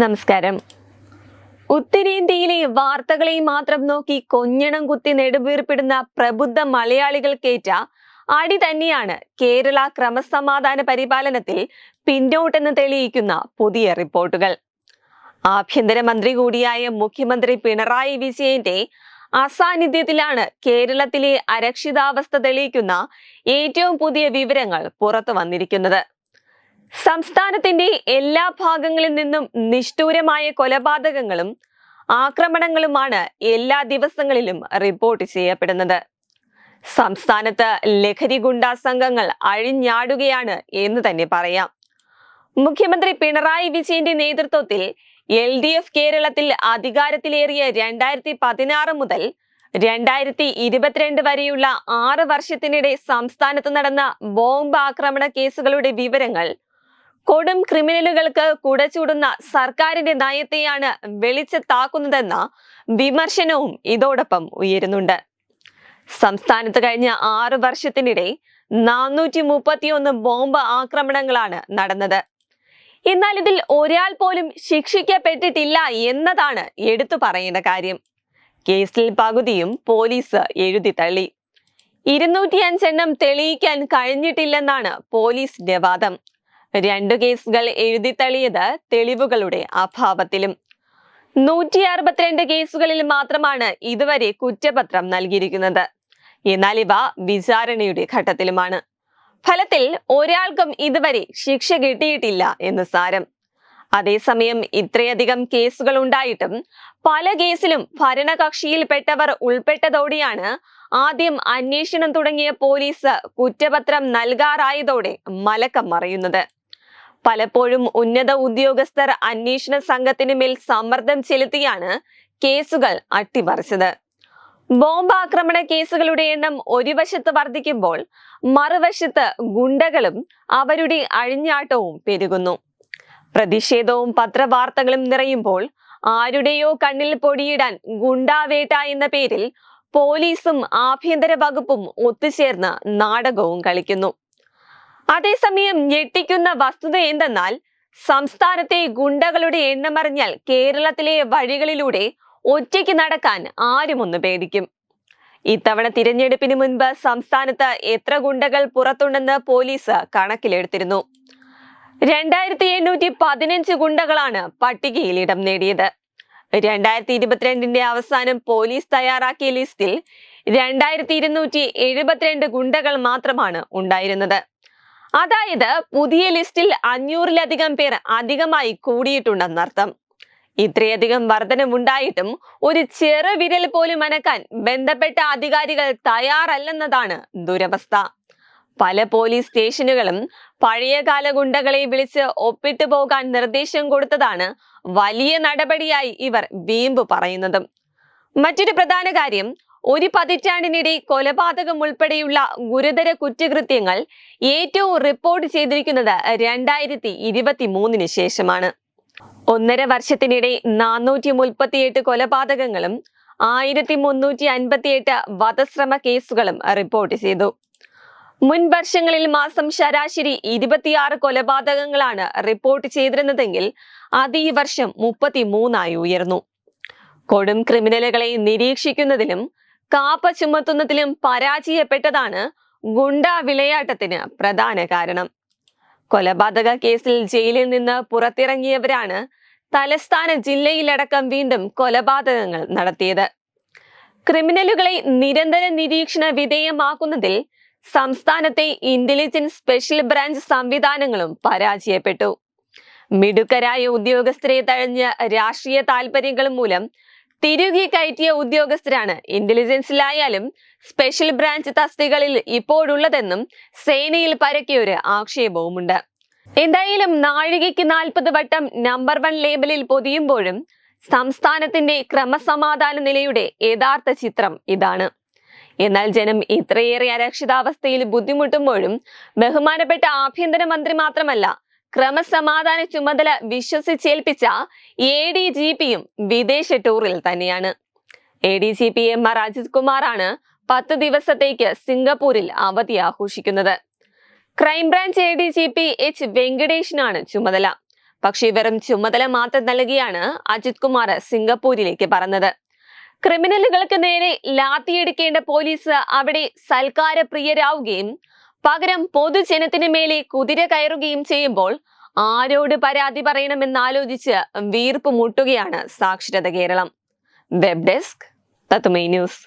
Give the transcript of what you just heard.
നമസ്കാരം. ഉത്തരേന്ത്യയിലെ വാർത്തകളെ മാത്രം നോക്കി കൊഞ്ഞണം കുത്തി നെടുവീർപ്പിടുന്ന പ്രബുദ്ധ മലയാളികൾക്കേറ്റ അടി തന്നെയാണ് കേരള ക്രമസമാധാന പരിപാലനത്തിൽ പിന്നോട്ടെന്ന് തെളിയിക്കുന്ന പുതിയ റിപ്പോർട്ടുകൾ. ആഭ്യന്തരമന്ത്രി കൂടിയായ മുഖ്യമന്ത്രി പിണറായി വിജയന്റെ അസാന്നിധ്യത്തിലാണ് കേരളത്തിലെ അരക്ഷിതാവസ്ഥ തെളിയിക്കുന്ന ഏറ്റവും പുതിയ വിവരങ്ങൾ പുറത്തു വന്നിരിക്കുന്നത്. സംസ്ഥാനത്തിന്റെ എല്ലാ ഭാഗങ്ങളിൽ നിന്നും നിഷ്ഠൂരമായ കൊലപാതകങ്ങളും ആക്രമണങ്ങളുമാണ് എല്ലാ ദിവസങ്ങളിലും റിപ്പോർട്ട് ചെയ്യപ്പെടുന്നത്. സംസ്ഥാനത്ത് ലഹരി ഗുണ്ടാ സംഘങ്ങൾ അഴിഞ്ഞാടുകയാണ് എന്ന് തന്നെ പറയാം. മുഖ്യമന്ത്രി പിണറായി വിജയന്റെ നേതൃത്വത്തിൽ എൽ ഡി എഫ് കേരളത്തിൽ അധികാരത്തിലേറിയ രണ്ടായിരത്തി പതിനാറ് മുതൽ രണ്ടായിരത്തി ഇരുപത്തിരണ്ട് വരെയുള്ള ആറ് വർഷത്തിനിടെ സംസ്ഥാനത്ത് നടന്ന ബോംബ് ആക്രമണ കേസുകളുടെ വിവരങ്ങൾ കൊടും ക്രിമിനലുകൾക്ക് കുടചൂടുന്ന സർക്കാരിന്റെ നയത്തെയാണ് വെളിച്ചത്താക്കുന്നതെന്ന വിമർശനവും ഇതോടൊപ്പം ഉയരുന്നുണ്ട്. സംസ്ഥാനത്ത് കഴിഞ്ഞ ആറു വർഷത്തിനിടെ നാനൂറ്റി മുപ്പത്തിയൊന്ന് ബോംബ് ആക്രമണങ്ങളാണ് നടന്നത്. എന്നാൽ ഇതിൽ ഒരാൾ പോലും ശിക്ഷിക്കപ്പെട്ടിട്ടില്ല എന്നതാണ് എടുത്തു പറയേണ്ട കാര്യം. കേസിൽ പകുതിയും പോലീസ് എഴുതി തള്ളി. ഇരുന്നൂറ്റി അഞ്ചെണ്ണം തെളിയിക്കാൻ കഴിഞ്ഞിട്ടില്ലെന്നാണ് പോലീസിന്റെ വാദം. രണ്ടു കേസുകൾ എഴുതിത്തള്ളിയത് തെളിവുകളുടെ അഭാവത്തിലും. നൂറ്റി അറുപത്തിരണ്ട് കേസുകളിൽ മാത്രമാണ് ഇതുവരെ കുറ്റപത്രം നൽകിയിരിക്കുന്നത്. എന്നാൽ ഇവ വിചാരണയുടെ ഘട്ടത്തിലുമാണ്. ഫലത്തിൽ ഒരാൾക്കും ഇതുവരെ ശിക്ഷ കിട്ടിയിട്ടില്ല എന്ന് സാരം. അതേസമയം ഇത്രയധികം കേസുകൾ ഉണ്ടായിട്ടും പല കേസിലും ഭരണകക്ഷിയിൽപ്പെട്ടവർ ഉൾപ്പെട്ടതോടെയാണ് ആദ്യം അന്വേഷണം തുടങ്ങിയ പോലീസ് കുറ്റപത്രം നൽകാറായതോടെ മലക്കം മറയുന്നത്. പലപ്പോഴും ഉന്നത ഉദ്യോഗസ്ഥർ അന്വേഷണ സംഘത്തിന് മേൽ സമ്മർദ്ദം ചെലുത്തിയാണ് കേസുകൾ അട്ടിമറിച്ചത്. ബോംബ് ആക്രമണ കേസുകളുടെ എണ്ണം ഒരു വശത്ത് വർദ്ധിക്കുമ്പോൾ മറുവശത്ത് ഗുണ്ടകളും അവരുടെ അഴിഞ്ഞാട്ടവും പെരുകുന്നു. പ്രതിഷേധവും പത്രവാർത്തകളും നിറയുമ്പോൾ ആരുടെയോ കണ്ണിൽ പൊടിയിടാൻ ഗുണ്ടാവേട്ട എന്ന പേരിൽ പോലീസും ആഭ്യന്തര വകുപ്പും ഒത്തുചേർന്ന് നാടകവും കളിക്കുന്നു. അതേസമയം ഞെട്ടിക്കുന്ന വസ്തുത എന്തെന്നാൽ സംസ്ഥാനത്തെ ഗുണ്ടകളുടെ എണ്ണമറിഞ്ഞാൽ കേരളത്തിലെ വഴികളിലൂടെ ഒറ്റയ്ക്ക് നടക്കാൻ ആരുമൊന്ന് പേടിക്കും. ഇത്തവണ തിരഞ്ഞെടുപ്പിന് മുൻപ് സംസ്ഥാനത്ത് എത്ര ഗുണ്ടകൾ പുറത്തുണ്ടെന്ന് പോലീസ് കണക്കിലെടുത്തിരുന്നു. രണ്ടായിരത്തി എണ്ണൂറ്റി പതിനഞ്ച് ഗുണ്ടകളാണ് പട്ടികയിൽ ഇടം നേടിയത്. രണ്ടായിരത്തി ഇരുപത്തിരണ്ടിന്റെ അവസാനം പോലീസ് തയ്യാറാക്കിയ ലിസ്റ്റിൽ രണ്ടായിരത്തി ഇരുന്നൂറ്റി എഴുപത്തിരണ്ട് ഗുണ്ടകൾ മാത്രമാണ് ഉണ്ടായിരുന്നത്. അതായത് പുതിയ ലിസ്റ്റിൽ അഞ്ഞൂറിലധികം പേർ അധികമായി കൂടിയിട്ടുണ്ടെന്നർത്ഥം ഇത്രയധികം വർധനമുണ്ടായിട്ടും ഒരു ചെറു വിരൽ പോലും അനക്കാൻ ബന്ധപ്പെട്ട അധികാരികൾ തയ്യാറല്ലെന്നതാണ് ദുരവസ്ഥ. പല പോലീസ് സ്റ്റേഷനുകളും പഴയകാല ഗുണ്ടകളെ വിളിച്ച് ഒപ്പിട്ടു പോകാൻ നിർദ്ദേശം കൊടുത്തതാണ് വലിയ നടപടിയായി ഇവർ വീമ്പ് പറയുന്നതും. മറ്റൊരു പ്രധാന കാര്യം ഒരു പതിറ്റാണ്ടിനിടെ കൊലപാതകം ഉൾപ്പെടെയുള്ള ഗുരുതര കുറ്റകൃത്യങ്ങൾ ഏറ്റവും റിപ്പോർട്ട് ചെയ്തിരിക്കുന്നത് രണ്ടായിരത്തി ഇരുപത്തി മൂന്നിന് ശേഷമാണ്. ഒന്നര വർഷത്തിനിടെ നാനൂറ്റി മുപ്പത്തിയെട്ട് കൊലപാതകങ്ങളും ആയിരത്തി മുന്നൂറ്റി അൻപത്തിയെട്ട് വധശ്രമ കേസുകളും റിപ്പോർട്ട് ചെയ്തു. മുൻ വർഷങ്ങളിൽ മാസം ശരാശരി ഇരുപത്തിയാറ് കൊലപാതകങ്ങളാണ് റിപ്പോർട്ട് ചെയ്തിരുന്നതെങ്കിൽ അത് ഈ വർഷം മുപ്പത്തി മൂന്നായി ഉയർന്നു. കൊടും ക്രിമിനലുകളെ നിരീക്ഷിക്കുന്നതിലും കാപ്പ ചുമത്തുന്നതിലും പരാജയപ്പെട്ടതാണ് ഗുണ്ട വിളയാട്ടത്തിന് പ്രധാന കാരണം. കൊലപാതക കേസിൽ ജയിലിൽ നിന്ന് പുറത്തിറങ്ങിയവരാണ് തലസ്ഥാന ജില്ലയിലടക്കം വീണ്ടും കൊലപാതകങ്ങൾ നടത്തിയത്. ക്രിമിനലുകളെ നിരന്തര നിരീക്ഷണ വിധേയമാക്കുന്നതിൽ സംസ്ഥാനത്തെ ഇന്റലിജൻസ് സ്പെഷ്യൽ ബ്രാഞ്ച് സംവിധാനങ്ങളും പരാജയപ്പെട്ടു. മിടുക്കരായ ഉദ്യോഗസ്ഥരെ തഴഞ്ഞ് രാഷ്ട്രീയ താൽപര്യങ്ങൾ മൂലം തിരുകി കയറ്റിയ ഉദ്യോഗസ്ഥരാണ് ഇന്റലിജൻസിലായാലും സ്പെഷ്യൽ ബ്രാഞ്ച് തസ്തികളിൽ ഇപ്പോഴുള്ളതെന്നും സേനയിൽ പരക്കിയൊരു ആക്ഷേപവുമുണ്ട്. എന്തായാലും നാഴികയ്ക്ക് നാൽപ്പത് വട്ടം നമ്പർ വൺ ലേബലിൽ പൊതിയുമ്പോഴും സംസ്ഥാനത്തിന്റെ ക്രമസമാധാന നിലയുടെ യഥാർത്ഥ ചിത്രം ഇതാണ്. എന്നാൽ ജനം ഇത്രയേറെ അരക്ഷിതാവസ്ഥയിൽ ബുദ്ധിമുട്ടുമ്പോഴും ബഹുമാനപ്പെട്ട ആഭ്യന്തരമന്ത്രി മാത്രമല്ല ക്രമസമാധാന ചുമതല വിശ്വസിച്ചേൽപ്പിച്ച എ ഡി ജി പിയും വിദേശ ടൂറിൽ തന്നെയാണ്. A D G P M R Ajith കുമാറാണ് പത്ത് ദിവസത്തേക്ക് സിംഗപ്പൂരിൽ അവധി ആഘോഷിക്കുന്നത്. Crime branch A D G P H വെങ്കടേഷിനാണ് ചുമതല. പക്ഷേ വെറും ചുമതല മാത്രം നൽകിയാണ് അജിത് കുമാർ സിംഗപ്പൂരിലേക്ക് പറഞ്ഞത് ക്രിമിനലുകൾക്ക് നേരെ ലാത്തിയെടുക്കേണ്ട പോലീസ് അവിടെ സൽക്കാരപ്രിയരാവുകയും പകരം പൊതുജനത്തിന് മേലെ കുതിര കയറുകയും ചെയ്യുമ്പോൾ ആരോട് പരാതി പറയണമെന്നാലോചിച്ച് വീർപ്പ് മുട്ടുകയാണ് സാക്ഷരത കേരളം. വെബ് ഡെസ്ക് തത്തുമൈ ന്യൂസ്.